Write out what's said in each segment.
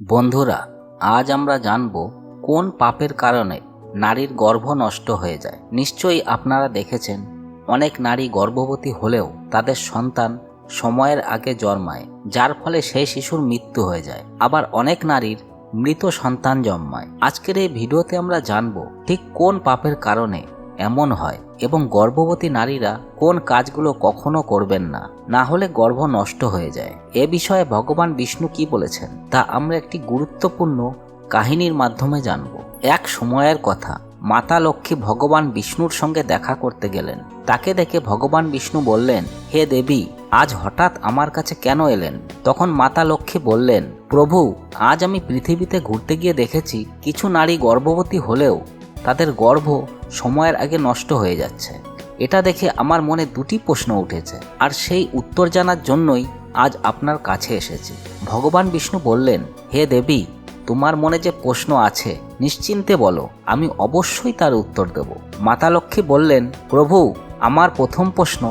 বন্ধুরা, আজ আমরা জানব কোন পাপের কারণে নারীর গর্ভ নষ্ট হয়ে যায়। নিশ্চয়ই আপনারা দেখেছেন, অনেক নারী গর্ভবতী হলেও তাদের সন্তান সময়ের আগে জন্মায়, যার ফলে সেই শিশুর মৃত্যু হয়ে যায়। আবার অনেক নারীর মৃত সন্তান জন্মায়। আজকের এই ভিডিওতে আমরা জানব ঠিক কোন পাপের কারণে এমন হয় এবং গর্ভবতী নারীরা কোন কাজগুলো কখনো করবেন না না হলে গর্ভ নষ্ট হয়ে যায়। এ বিষয়ে ভগবান বিষ্ণু কি বলেছেন, তা আমরা একটি গুরুত্বপূর্ণ কাহিনীর মাধ্যমে জানব। এক সময়ের কথা, মাতা লক্ষ্মী ভগবান বিষ্ণুর সঙ্গে দেখা করতে গেলেন। তাকে দেখে ভগবান বিষ্ণু বললেন, হে দেবী, আজ হঠাৎ আমার কাছে কেন এলেন? তখন মাতা লক্ষ্মী বললেন, প্রভু, আজ আমি পৃথিবীতে ঘুরতে গিয়ে দেখেছি কিছু নারী গর্ভবতী হলেও তাদের গর্ভ সময়ের আগে নষ্ট হয়ে যাচ্ছে। এটা দেখে আমার মনে দুটি প্রশ্ন উঠেছে, আর সেই উত্তর জানার জন্যই আজ আপনার কাছে এসেছি। ভগবান বিষ্ণু বললেন, হে দেবী, তোমার মনে যে প্রশ্ন আছে, নিশ্চিন্তে বলো, আমি অবশ্যই তার উত্তর দেব। মাতা লক্ষ্মী বললেন, প্রভু, আমার প্রথম প্রশ্ন,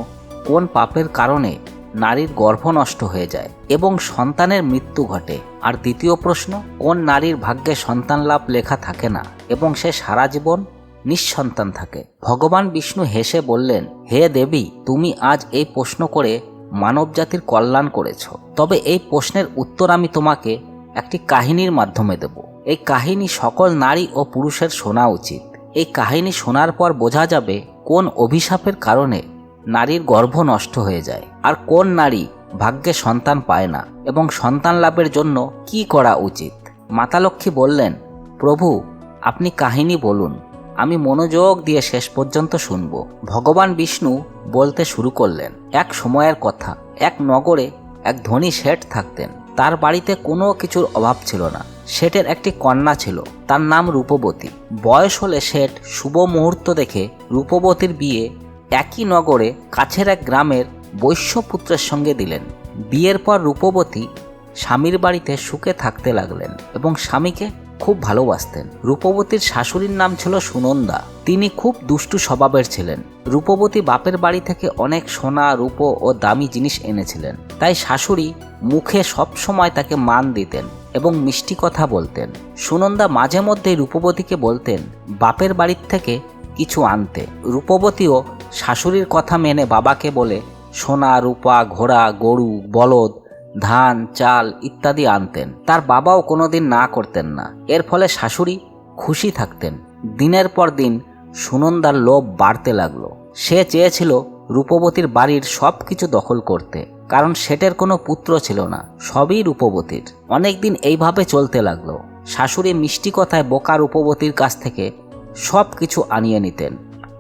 কোন পাপের কারণে নারীর গর্ভ নষ্ট হয়ে যায় এবং সন্তানের মৃত্যু ঘটে। আর দ্বিতীয় প্রশ্ন, কোন নারীর ভাগ্যে সন্তান লাভ লেখা থাকে না এবং সে সারা জীবন নিঃসন্তান থাকে? ভগবান বিষ্ণু হেসে বললেন, হে দেবী, তুমি আজ এই প্রশ্ন করে মানবজাতির কল্যাণ করেছ। তবে এই প্রশ্নের উত্তর আমি তোমাকে একটি কাহিনীর মাধ্যমে দেব। এই কাহিনী সকল নারী ও পুরুষের শোনা উচিত। এই কাহিনী শোনার পর বোঝা যাবে কোন অভিশাপের কারণে নারীর গর্ভ নষ্ট হয়ে যায়। আর কোন নারী ভাগ্যে সন্তান পায় না এবং সন্তান লাভের জন্য কি করা উচিত? মাতালক্ষ্মী বললেন, প্রভু, আপনি কাহিনী বলুন। আমি মনোযোগ দিয়ে শেষ পর্যন্ত শুনব। ভগবান বিষ্ণু বলতে শুরু করলেন, এক সময়ের কথা। এক নগরে এক ধনী শেঠ থাকতেন। তার বাড়িতে কোনো কিছুর অভাব ছিল না। শেঠের একটি কন্যা ছিল। তার নাম রূপবতী। বয়স হলে শেঠ শুভ মুহূর্ত দেখে রূপবতীর বিয়ে একই নগরে কাছের এক গ্রামের বৈশ্যপুত্রের সঙ্গে দিলেন। বিয়ের পর রূপবতী স্বামীর বাড়িতে সুখে থাকতে লাগলেন এবং স্বামীকে খুব ভালোবাসতেন। রূপবতীর শাশুড়ির নাম ছিল সুনন্দা। তিনি খুব দুষ্টু স্বভাবের ছিলেন। রূপবতী বাপের বাড়ি থেকে অনেক সোনা, রূপ ও দামি জিনিস এনেছিলেন। তাই শাশুড়ি মুখে সব সময় তাকে মান দিতেন এবং মিষ্টি কথা বলতেন। সুনন্দা মাঝে মধ্যেই রূপবতীকে বলতেন, বাপের বাড়ির থেকে কিছু আনতে। রূপবতীও শাশুড়ির কথা মেনে বাবাকে বলে, সোনা, রূপা, ঘোড়া, গরু, বলদ, ধান, চাল ইত্যাদি আনতেন। তার বাবাও কোনোদিন না করতেন না। এর ফলে শাশুড়ি খুশি থাকতেন। দিনের পর দিন সুনন্দার লোভ বাড়তে লাগল। সে চেয়েছিল রূপবতীর বাড়ির সব কিছু দখল করতে। কারণ সেটের কোনো পুত্র ছিল না। সবই রূপবতীর। অনেকদিন এইভাবে চলতে লাগল। শাশুড়ি মিষ্টি কথায় বোকা রূপবতীর কাছ থেকে সব কিছু আনিয়ে নিতেন।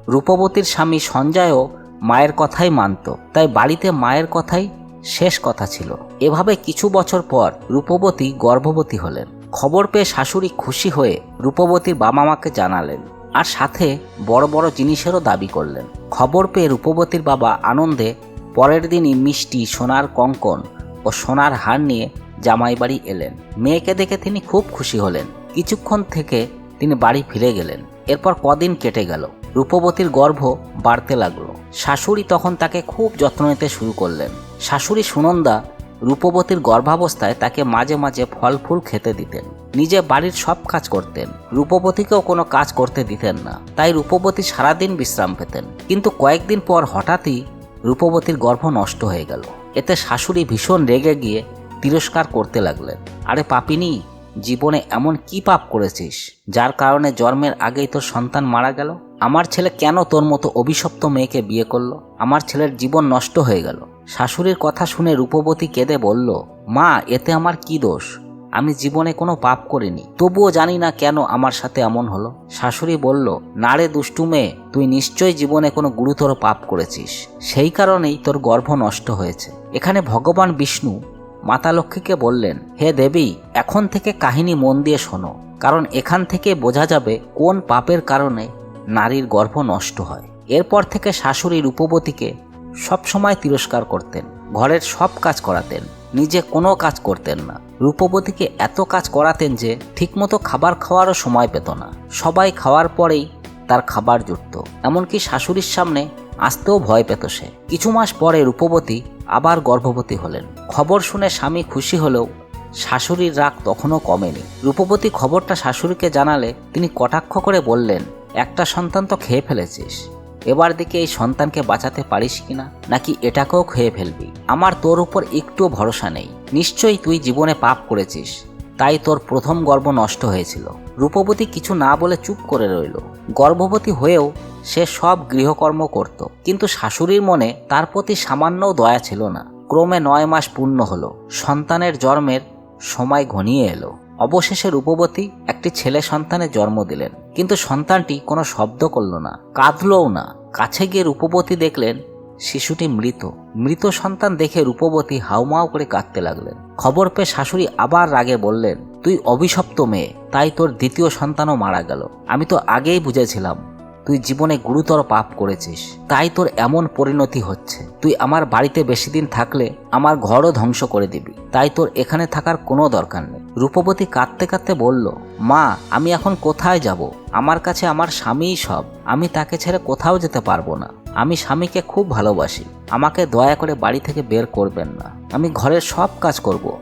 রূপবতীর স্বামী সঞ্জয়ও মায়ের কথাই মানত। তাই বাড়িতে মায়ের কথাই শেষ কথা ছিল। এভাবে কিছু বছর পর রূপবতী গর্ভবতী হলেন। খবর পেয়ে শাশুড়ি খুশি হয়ে রূপবতীর বাবা মাকে জানালেন আর সাথে বড় বড় জিনিসেরও দাবি করলেন। খবর পেয়ে রূপবতীর বাবা আনন্দে পরের দিনই মিষ্টি, সোনার কঙ্কন ও সোনার হার নিয়ে জামাই বাড়ি এলেন। মেয়েকে দেখে তিনি খুব খুশি হলেন। কিছুক্ষণ থেকে তিনি বাড়ি ফিরে গেলেন। এরপর কদিন কেটে গেল। রূপবতীর গর্ভ বাড়তে লাগল। শাশুড়ি তখন তাকে খুব যত্ন নিতে শুরু করলেন। শাশুড়ি সুনন্দা রূপবতীর গর্ভাবস্থায় তাকে মাঝে মাঝে ফল ফুল খেতে দিতেন। নিজে বাড়ির সব কাজ করতেন। রূপবতীকেও কোনো কাজ করতে দিতেন না। তাই রূপবতী সারাদিন বিশ্রাম পেতেন। কিন্তু কয়েকদিন পর হঠাৎই রূপবতীর গর্ভ নষ্ট হয়ে গেল। এতে শাশুড়ি ভীষণ রেগে গিয়ে তিরস্কার করতে লাগলেন। আরে পাপিনি, জীবনে এমন কি পাপ করেছিস, যার কারণে জন্মের আগেই তোর সন্তান মারা গেল? আমার ছেলে কেন তোর মতো অভিশপ্ত মেয়েকে বিয়ে করল? আমার ছেলের জীবন নষ্ট হয়ে গেল। শাশুড়ির কথা শুনে রূপবতী কেঁদে বলল, মা, এতে আমার কি দোষ? আমি জীবনে কোনো পাপ করিনি। তবুও জানি না কেন আমার সাথে এমন হলো। শাশুড়ি বলল না রে দুষ্টু মেয়ে, তুই নিশ্চয়ই জীবনে কোনো গুরুতর পাপ করেছিস। সেই কারণেই তোর গর্ভ নষ্ট হয়েছে। এখানে ভগবান বিষ্ণু মাতা লক্ষ্মীকে বললেন, হে দেবী, এখন থেকে কাহিনী মন দিয়ে শোনো। কারণ এখান থেকে বোঝা যাবে কোন পাপের কারণে নারীর গর্ভ নষ্ট হয়। এরপর থেকে শাশুড়ি রূপবতীকে সবসময় তিরস্কার করতেন, ঘরের সব কাজ করাতেন, নিজে কোনো কাজ করতেন না। রূপবতীকে এত কাজ করাতেন যে ঠিকমতো খাবার খাওয়ারও সময় পেত না। সবাই খাওয়ার পরেই তার খাবার জুটত। এমনকি শাশুড়ির সামনে আসতেও ভয় পেত সে। কিছু মাস পরে রূপবতী আবার গর্ভবতী হলেন। খবর শুনে স্বামী খুশি হলেও শাশুড়ির রাগ তখনও কমেনি। রূপবতী খবরটা শাশুড়িকে জানালে তিনি কটাক্ষ করে বললেন একটা সন্তান তো খেয়ে ফেলেছিস। এবার দিকে এই সন্তানকে বাঁচাতে পারিস কিনা, নাকি এটাকেও খেয়ে ফেলবি। আমার তোর উপর একটুও ভরসা নেই। নিশ্চয়ই তুই জীবনে পাপ করেছিস। তাই তোর প্রথম গর্ভ নষ্ট হয়েছিল। রূপবতী কিছু না বলে চুপ করে রইল। গর্ভবতী হয়েও সে সব গৃহকর্ম করত। কিন্তু শাশুড়ির মনে তার প্রতি সামান্যও দয়া ছিল না। ক্রমে নয় মাস পূর্ণ হলো। সন্তানের জন্মের সময় ঘনিয়ে এলো। অবশেষে রূপবতী একটি ছেলে সন্তানের জন্ম দিলেন। কিন্তু সন্তানটি কোনো শব্দ করল না, কাঁদলও না। কাছে গিয়ে রূপবতী দেখলেন, শিশুটি মৃত। মৃত সন্তান দেখে রূপবতী হাউমাউ করে কাঁদতে লাগলেন। খবর পেয়ে শাশুড়ি আবার রাগে বললেন, তুই অভিশপ্ত মেয়ে, তাই তোর দ্বিতীয় সন্তানও মারা গেল। আমি তো আগেই বুঝেছিলাম তুই জীবনে গুরুতর পাপ করেছিস। তাই তোর এমন পরিণতি হচ্ছে। তুই আমার বাড়িতে বেশি দিন থাকলে আমার ঘরও ধ্বংস করে দিবি। তাই তোর এখানে থাকার কোনো দরকার নেই। রূপবতী কাঁদতে কাঁদতে বলল, মা, আমি এখন কোথায় যাব? আমার কাছে আমার স্বামীই সব। আমি তাকে ছেড়ে কোথাও যেতে পারব না। আমি স্বামীকে খুব ভালোবাসি। আমাকে দয়া করে বাড়ি থেকে বের করবেন না। আমি ঘরের সব কাজ করব।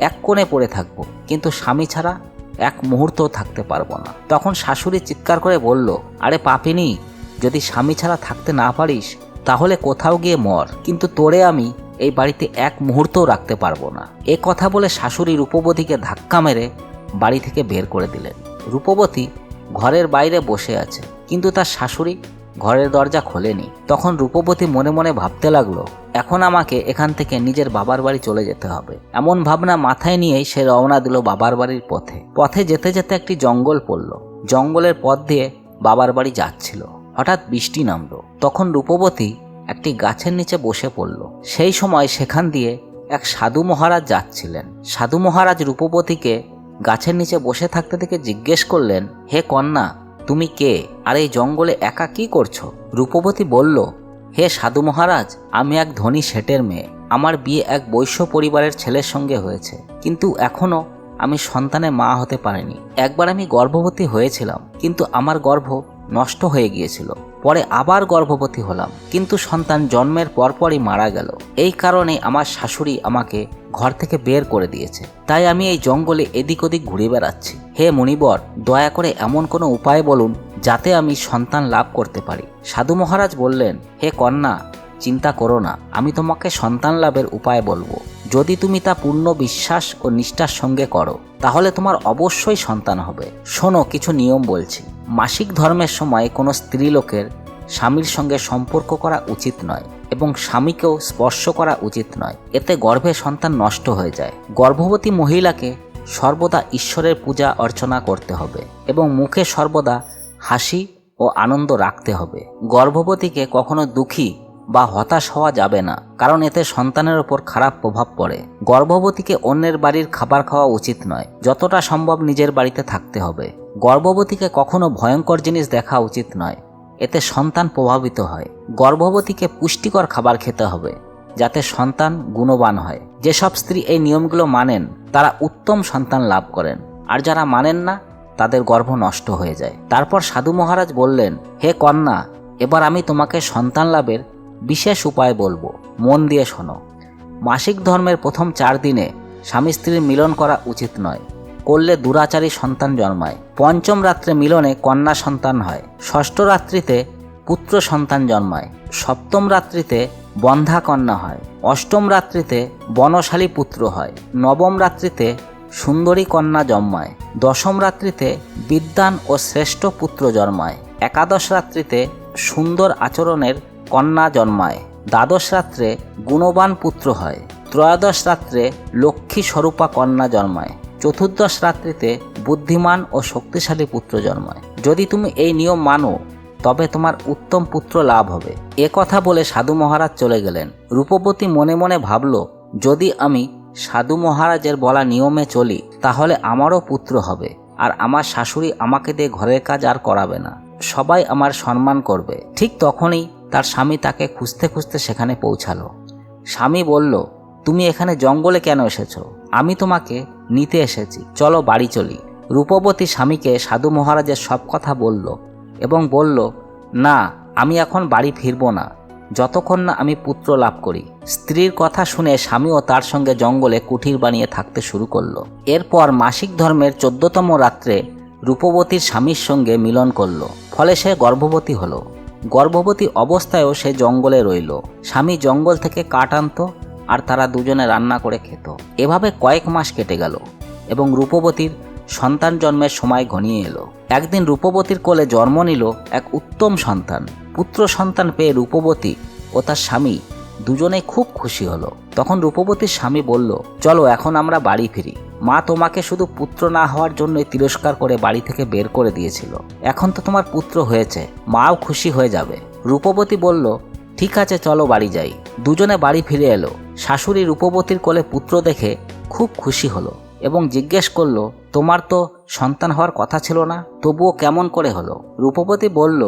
এক কোণে পড়ে থাকব। কিন্তু স্বামী ছাড়া এক মুহূর্তও থাকতে পারব না। তখন শাশুড়ি চিৎকার করে বলল, আরে পাপিনি, যদি স্বামী ছাড়া থাকতে না পারিস, তাহলে কোথাও গিয়ে মর। কিন্তু তোরে আমি এই বাড়িতে এক মুহূর্তও রাখতে পারব না। এ কথা বলে শাশুড়ি রূপবতীকে ধাক্কা মেরে বাড়ি থেকে বের করে দিলেন। রূপবতী ঘরের বাইরে বসে আছে, কিন্তু তার শাশুড়ি ঘরের দরজা খোলেনি। তখন রূপবতী মনে মনে ভাবতে লাগল এখন আমাকে এখান থেকে নিজের বাবার বাড়ি চলে যেতে হবে। এমন ভাবনা মাথায় নিয়েই সে রওনা দিল বাবার বাড়ির পথে। পথে যেতে যেতে একটি জঙ্গল পড়ল। জঙ্গলের পথ দিয়ে বাবার বাড়ি যাচ্ছিল। হঠাৎ বৃষ্টি নামলো। তখন রূপবতী একটি গাছের নিচে বসে পড়ল। সেই সময় সেখান দিয়ে এক সাধু মহারাজ যাচ্ছিলেন। সাধু মহারাজ রূপবতীকে গাছের নিচে বসে থাকতে থেকে জিজ্ঞেস করলেন, হে কন্যা, তুমি কে? আর এই জঙ্গলে একা কি করছ? রূপবতী বলল হে সাধু মহারাজ, আমি এক ধনী শেটের মেয়ে। আমার বিয়ে এক বৈশ্য পরিবারের ছেলের সঙ্গে হয়েছে। কিন্তু এখনও আমি সন্তানের মা হতে পারিনি। একবার আমি গর্ভবতী হয়েছিলাম, কিন্তু আমার গর্ভ নষ্ট হয়ে গিয়েছিল। পরে আবার গর্ভবতী হলাম, কিন্তু সন্তান জন্মের পরপরই মারা গেল। এই কারণে আমার শাশুড়ি আমাকে ঘর থেকে বের করে দিয়েছে। তাই আমি এই জঙ্গলে এদিক ওদিক ঘুরে বেড়াচ্ছি। হে মণিবর, দয়া করে এমন কোনো উপায় বলুন যাতে আমি সন্তান লাভ করতে পারি। সাধু মহারাজ বললেন, হে কন্যা, চিন্তা করো না, আমি তোমাকে সন্তান লাভের উপায় বলব। যদি তুমি তা পূর্ণ বিশ্বাস ও নিষ্ঠার সঙ্গে করো, তাহলে তোমার অবশ্যই সন্তান হবে। শোনো, কিছু নিয়ম বলছি। মাসিক ধর্মের সময় কোনো স্ত্রীলোকের স্বামীর সঙ্গে সম্পর্ক করা উচিত নয় এবং স্বামীকেও স্পর্শ করা উচিত নয়। এতে গর্ভে সন্তান নষ্ট হয়ে যায়। গর্ভবতী মহিলাকে সর্বদা ঈশ্বরের পূজা অর্চনা করতে হবে এবং মুখে সর্বদা হাসি ও আনন্দ রাখতে হবে। গর্ভবতীকে কখনো দুঃখী বা হতাশ হওয়া যাবে না, কারণ এতে সন্তানের ওপর খারাপ প্রভাব পড়ে। গর্ভবতীকে অন্যের বাড়ির খাবার খাওয়া উচিত নয়, যতটা সম্ভব নিজের বাড়িতে থাকতে হবে। গর্ভবতীকে কখনো ভয়ঙ্কর জিনিস দেখা উচিত নয়, এতে সন্তান প্রভাবিত হয়। গর্ভবতীকে পুষ্টিকর খাবার খেতে হবে। যাতে সন্তান গুণবান হয়। যেসব স্ত্রী এই নিয়মগুলো মানেন, তারা উত্তম সন্তান লাভ করেন। আর যারা মানেন না, তাদের গর্ভ নষ্ট হয়ে যায়। তারপর সাধু মহারাজ বললেন, হে কন্যা, এবার আমি তোমাকে সন্তান লাভের বিশেষ উপায় বলব। মন দিয়ে শোনো। মাসিক ধর্মের প্রথম চার দিনে স্বামী স্ত্রীর মিলন করা উচিত নয়। করলে দুরাচারী সন্তান জন্মায়। পঞ্চম রাত্রে মিলনে কন্যা সন্তান হয়। ষষ্ঠ রাত্রিতে পুত্র সন্তান জন্মায়। সপ্তম রাত্রিতে বন্ধা কন্যা হয়। অষ্টম রাত্রিতে বনশালী পুত্র হয়। নবম রাত্রিতে সুন্দরী কন্যা জন্মায়। দশম রাত্রিতে বিদ্যান ও শ্রেষ্ঠ পুত্র জন্মায়। একাদশ রাত্রিতে সুন্দর আচরণের কন্যা জন্মায়। দ্বাদশ রাত্রে গুণবান পুত্র হয়। ত্রয়োদশ রাত্রে লক্ষ্মী স্বরূপা কন্যা জন্মায়। চতুর্দশ রাত্রিতে বুদ্ধিমান ও শক্তিশালী পুত্র জন্মায়। যদি তুমি এই নিয়ম মানো তবে তোমার উত্তম পুত্র লাভ হবে। এ কথা বলে সাধু মহারাজ চলে গেলেন। রূপবতী মনে মনে ভাবল, যদি আমি সাধু মহারাজের বলা নিয়মে চলি, তাহলে আমারও পুত্র হবে, আর আমার শাশুড়ি আমাকে দিয়ে ঘরের কাজ আর করাবে না। সবাই আমার সম্মান করবে। ঠিক তখনই তার স্বামী তাকে খুঁজতে খুঁজতে সেখানে পৌঁছালো। স্বামী বলল, তুমি এখানে জঙ্গলে কেন এসেছ? আমি তোমাকে নিতে এসেছি। চলো বাড়ি চলি। রূপবতী স্বামীকে সাধু মহারাজের সব কথা বলল। এবং বলল, না, আমি এখন বাড়ি ফিরবো না। যতক্ষণ না আমি পুত্র লাভ করি। স্ত্রীর কথা শুনে স্বামীও তার সঙ্গে জঙ্গলে কুঠির বানিয়ে থাকতে শুরু করল। এরপর মাসিক ধর্মের চোদ্দতম রাত্রে রূপবতীর স্বামীর সঙ্গে মিলন করল। ফলে সে গর্ভবতী হলো। গর্ভবতী অবস্থায়ও সে জঙ্গলে রইল। স্বামী জঙ্গল থেকে কাঠ আনতো আর তারা দুজনে রান্না করে খেত। এভাবে কয়েক মাস কেটে গেল এবং রূপবতীর সন্তান জন্মের সময় ঘনিয়ে এলো। একদিন রূপবতীর কোলে জন্ম নিল এক উত্তম সন্তান। পুত্র সন্তান পেয়ে রূপবতী ও তার স্বামী দুজনে খুব খুশি হলো। তখন রূপবতীর স্বামী বলল, চলো, এখন আমরা বাড়ি ফিরি। মা তোমাকে শুধু পুত্র না হওয়ার জন্যই তিরস্কার করে বাড়ি থেকে বের করে দিয়েছিল। এখন তো তোমার পুত্র হয়েছে, মাও খুশি হয়ে যাবে। রূপবতী বলল, ঠিক আছে, চলো বাড়ি যাই। দুজনে বাড়ি ফিরে এলো। শাশুড়ি রূপবতীর কোলে পুত্র দেখে খুব খুশি হলো। এবং জিজ্ঞেস করল, তোমার তো সন্তান হওয়ার কথা ছিল না? তবুও কেমন করে হলো? রূপবতী বলল,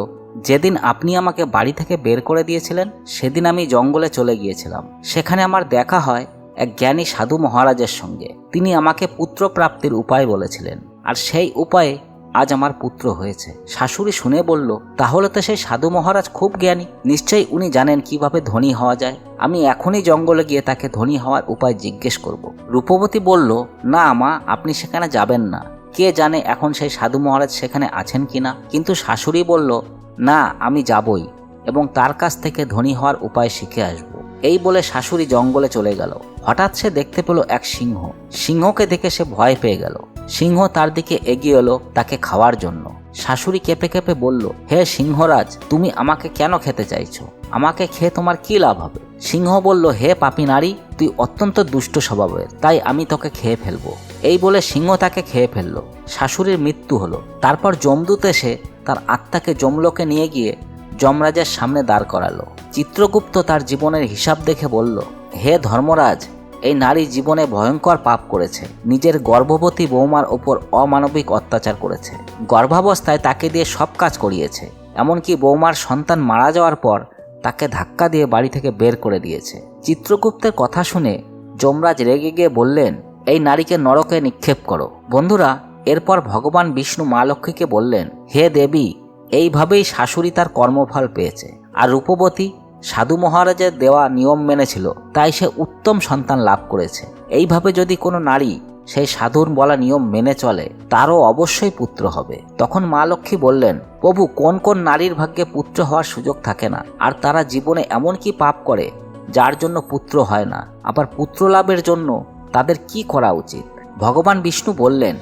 যেদিন আপনি আমাকে বাড়ি থেকে বের করে দিয়েছিলেন, সেদিন আমি জঙ্গলে চলে গিয়েছিলাম। সেখানে আমার দেখা হয় এক জ্ঞানী সাধু মহারাজের সঙ্গে। তিনি আমাকে পুত্র প্রাপ্তির উপায় বলেছিলেন, আর সেই উপায়ে আজ আমার পুত্র হয়েছে। শাশুড়ি শুনে বলল, তাহলে তো সেই সাধু মহারাজ খুব জ্ঞানী। নিশ্চয়ই উনি জানেন কীভাবে ধনী হওয়া যায়? আমি এখনই জঙ্গলে গিয়ে তাকে ধনী হওয়ার উপায় জিজ্ঞেস করব। রূপবতী বলল, না মা, আপনি সেখানে যাবেন না। কে জানে এখন সেই সাধু মহারাজ সেখানে আছেন কিনা? কিন্তু শাশুড়ি বলল, না, আমি যাবই এবং তার কাছ থেকে ধনী হওয়ার উপায় শিখে আসব। এই বলে শাশুড়ি জঙ্গলে চলে গেল। হঠাৎ সে দেখতে পেল এক সিংহ। সিংহকে দেখে সে ভয় পেয়ে গেল। সিংহ তার দিকে এগিয়ে এলো তাকে খাওয়ার জন্য। শাশুড়ি কেঁপে কেঁপে বলল, হে সিংহরাজ, তুমি আমাকে কেন খেতে চাইছো? আমাকে খেয়ে তোমার কি লাভ হবে? সিংহ বলল, হে পাপি নারী, তুই অত্যন্ত দুষ্ট স্বভাবের, তাই আমি তোকে খেয়ে ফেলব। এই বলে সিংহ তাকে খেয়ে ফেলল। শাশুড়ির মৃত্যু হলো। তারপর যমদূত এসে তার আত্মাকে যমলোকে নিয়ে গিয়ে যমরাজের সামনে দাঁড় করালো। চিত্রগুপ্ত তার জীবনের হিসাব দেখে বলল, হে ধর্মরাজ, এই নারী জীবনে ভয়ঙ্কর পাপ করেছে। নিজের গর্ভবতী বৌমার ওপর অমানবিক অত্যাচার করেছে। গর্ভাবস্থায় তাকে দিয়ে সব কাজ করিয়েছে। এমনকি বৌমার সন্তান মারা যাওয়ার পর তাকে ধাক্কা দিয়ে বাড়ি থেকে বের করে দিয়েছে। চিত্রগুপ্তের কথা শুনে যমরাজ রেগে গিয়ে বললেন, এই নারীকে নরকে নিক্ষেপ করো। বন্ধুরা, এরপর ভগবান বিষ্ণু মা লক্ষ্মীকে বললেন, হে দেবী, এইভাবেই শাশুড়ি তার কর্মফল পেয়েছে। আর রূপবতী সাধু মহারাজের দেওয়া নিয়ম মেনেছিল, তাই সে উত্তম সন্তান লাভ করেছে। এইভাবে যদি কোনো নারী সেই সাধুর বলা নিয়ম মেনে চলে, তারও অবশ্যই পুত্র হবে। তখন মা লক্ষ্মী বললেন, প্রভু, কোন কোন নারীর ভাগ্যে পুত্র হওয়ার সুযোগ থাকে না, আর তারা জীবনে এমন কি পাপ করে, যার জন্য পুত্র হয় না? আবার পুত্র লাভের জন্য তাদের কি করা উচিত? ভগবান বিষ্ণু বললেন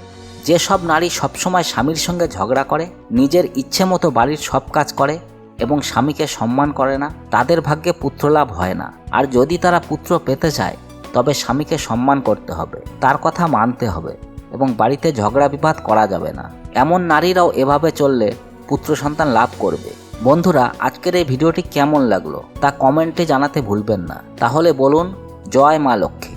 যেসব নারী সবসময় স্বামীর সঙ্গে ঝগড়া করে, নিজের ইচ্ছে মতো বাড়ির সব কাজ করে এবং স্বামীকে সম্মান করে না, তাদের ভাগ্যে পুত্রলাভ হয় না। আর যদি তারা পুত্র পেতে চায় তবে স্বামীকে সম্মান করতে হবে, তার কথা মানতে হবে এবং বাড়িতে ঝগড়া বিবাদ করা যাবে না। এমন নারীরাও এভাবে চললে পুত্র সন্তান লাভ করবে। বন্ধুরা, আজকের এই ভিডিওটি কেমন লাগল তা কমেন্টে জানাতে ভুলবেন না। তাহলে বলুন, জয় মা লক্ষ্মী।